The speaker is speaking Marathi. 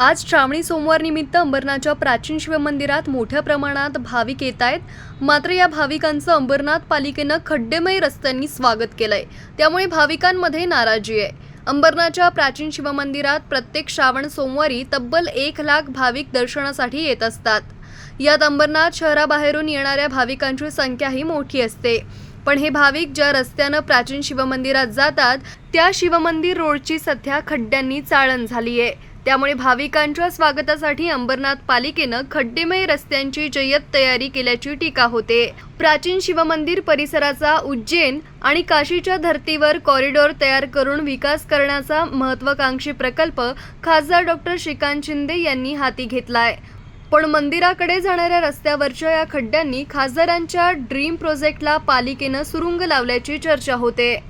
आज श्रावणी सोमवार निमित्त अंबरनाथच्या प्राचीन शिवमंदिरात मोठ्या प्रमाणात भाविक येत आहेत. मात्र या भाविकांचं अंबरनाथ पालिकेनं खड्डेमय रस्त्यांनी स्वागत केलंय. त्यामुळे भाविकांमध्ये नाराजी आहे. अंबरनाथच्या प्राचीन शिवमंदिरात प्रत्येक श्रावण सोमवारी तब्बल एक लाख भाविक दर्शनासाठी येत असतात. यात अंबरनाथ शहराबाहेरून येणाऱ्या भाविकांची संख्याही मोठी असते. पण हे भाविक ज्या रस्त्यानं प्राचीन शिवमंदिरात जातात त्या शिवमंदिर रोडची सध्या खड्ड्यांनी चाळण झाली आहे त्यामुळे भाविकांच्या स्वागतासाठी अंबरनाथ पालिकेनं खड्डेमय रस्त्यांची जय्यत तयारी केल्याची टीका होते. प्राचीन शिवमंदिर परिसराचा उज्जैन आणि काशीच्या धर्तीवर कॉरिडॉर तयार करून विकास करण्याचा महत्वाकांक्षी प्रकल्प खासदार डॉक्टर श्रीकांत शिंदे यांनी हाती घेतलाय. पण मंदिराकडे जाणाऱ्या रस्त्यावरच्या या खड्ड्यांनी खासदारांच्या ड्रीम प्रोजेक्टला पालिकेनं सुरुंग लावल्याची चर्चा होते.